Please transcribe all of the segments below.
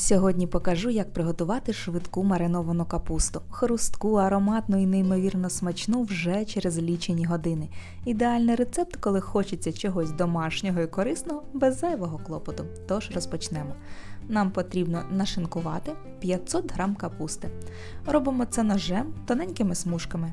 Сьогодні покажу, як приготувати швидку мариновану капусту. Хрустку, ароматну і неймовірно смачну вже через лічені години. Ідеальний рецепт, коли хочеться чогось домашнього і корисного без зайвого клопоту. Тож розпочнемо. Нам потрібно нашинкувати 500 г капусти. Робимо це ножем тоненькими смужками.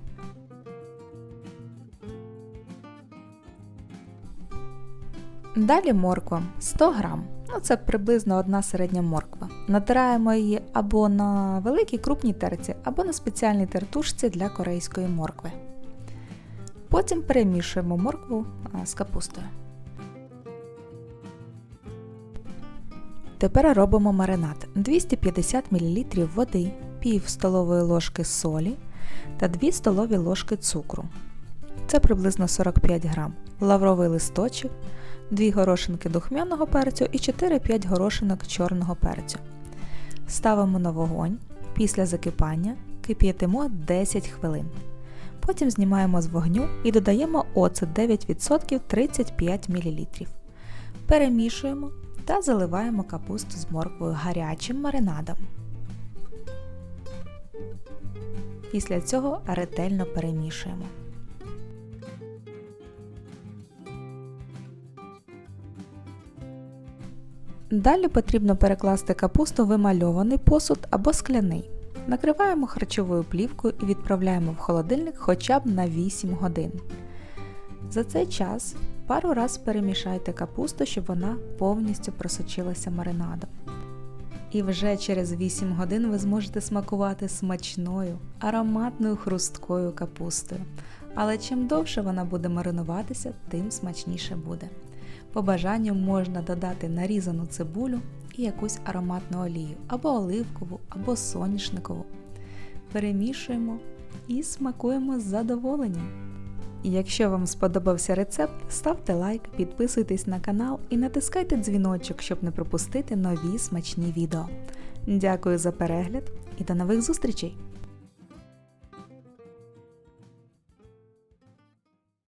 Далі морква 100 грам. Ну, це приблизно одна середня морква. Натираємо її або на великій крупній терці, або на спеціальній тертушці для корейської моркви. Потім перемішуємо моркву з капустою. Тепер робимо маринад 250 мл води, пів столової ложки солі та 2 столові ложки цукру. Це приблизно 45 грам, лавровий листочок, 2 горошинки духмяного перцю і 4-5 горошинок чорного перцю. Ставимо на вогонь. Після закипання кип'ятимо 10 хвилин. Потім знімаємо з вогню і додаємо оцет 9% 35 мл. Перемішуємо та заливаємо капусту з морквою гарячим маринадом. Після цього ретельно перемішуємо. Далі потрібно перекласти капусту в емальований посуд або скляний. Накриваємо харчовою плівкою і відправляємо в холодильник хоча б на 8 годин. За цей час пару раз перемішайте капусту, щоб вона повністю просочилася маринадом. І вже через 8 годин ви зможете смакувати смачною, ароматною хрусткою капустою. Але чим довше вона буде маринуватися, тим смачніше буде. По бажанню можна додати нарізану цибулю і якусь ароматну олію, або оливкову, або соняшникову. Перемішуємо і смакуємо з задоволенням. Якщо вам сподобався рецепт, ставте лайк, підписуйтесь на канал і натискайте дзвіночок, щоб не пропустити нові смачні відео. Дякую за перегляд і до нових зустрічей!